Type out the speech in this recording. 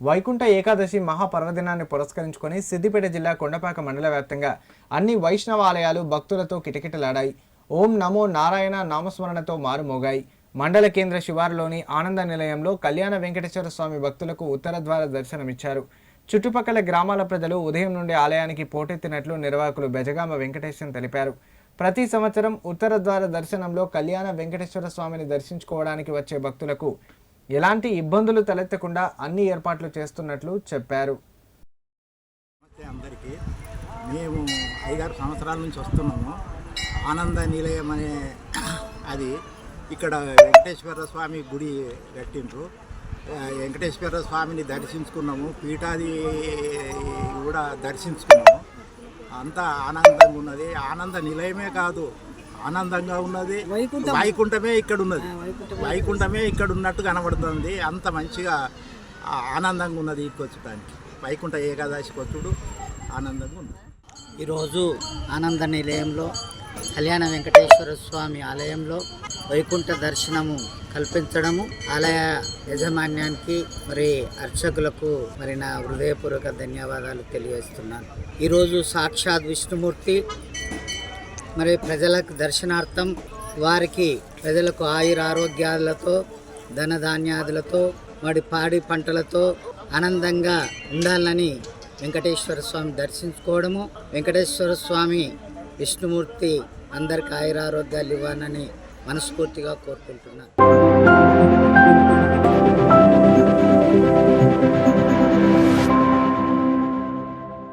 వైకుంఠ ఏకాదశి మహాపర్వదినాన్ని పురస్కరించుకొని సిద్దిపేట జిల్లా కొండపాక మండల వ్యాప్తంగా అన్ని వైష్ణవ ఆలయాలు భక్తులతో కిటకిటలాడాయి. ఓం నమో నారాయణ నామస్మరణతో మారుమోగాయి. మండల కేంద్ర శివారులోని ఆనంద నిలయంలో కళ్యాణ వెంకటేశ్వర స్వామి భక్తులకు ఉత్తర ద్వార దర్శనమిచ్చారు. చుట్టుపక్కల గ్రామాల ప్రజలు ఉదయం నుండి ఆలయానికి పోటెత్తినట్లు నిర్వాహకులు బెజగామ వెంకటేశం తెలిపారు. ప్రతి సంవత్సరం ఉత్తర ద్వార దర్శనంలో కళ్యాణ వెంకటేశ్వర స్వామిని దర్శించుకోవడానికి వచ్చే భక్తులకు ఎలాంటి ఇబ్బందులు తలెత్తకుండా అన్ని ఏర్పాట్లు చేస్తున్నట్లు చెప్పారు. నమస్తే అందరికీ. మేము ఐదారు సంవత్సరాల నుంచి వస్తున్నాము. ఆనంద నిలయం అనే అది ఇక్కడ వెంకటేశ్వర స్వామి గుడి కట్టిండ్రు. వెంకటేశ్వర స్వామిని దర్శించుకున్నాము. పీఠాది కూడా దర్శించుకున్నాము. అంతా ఆనందంగా ఉన్నది. ఆనంద నిలయమే కాదు ఆనందంగా ఉన్నది. వైకుంఠమే ఇక్కడ ఉన్నది వైకుంఠమే ఇక్కడ ఉన్నట్టు కనబడుతుంది. అంత మంచిగా ఆనందంగా ఉన్నది ఇక్కడికి వైకుంఠ ఏకాదశికి వచ్చుడు ఆనందంగా ఉంది ఈరోజు ఆనంద నిలయంలో కళ్యాణ వెంకటేశ్వర స్వామి ఆలయంలో వైకుంఠ దర్శనము కల్పించడము ఆలయ యాజమాన్యానికి మరి అర్చకులకు మరి నా హృదయపూర్వక ధన్యవాదాలు తెలియజేస్తున్నాను. ఈరోజు సాక్షాత్ విష్ణుమూర్తి మరి ప్రజలకు దర్శనార్థం వారికి ప్రజలకు ఆయుర ఆరోగ్యాలతో ధనధాన్యాదులతో మరి పాడి పంటలతో ఆనందంగా ఉండాలని వెంకటేశ్వర స్వామి దర్శించుకోవడము వెంకటేశ్వర స్వామి విష్ణుమూర్తి అందరికి ఆయురారోగ్యాలు ఇవ్వాలని మనస్ఫూర్తిగా కోరుకుంటున్నాను.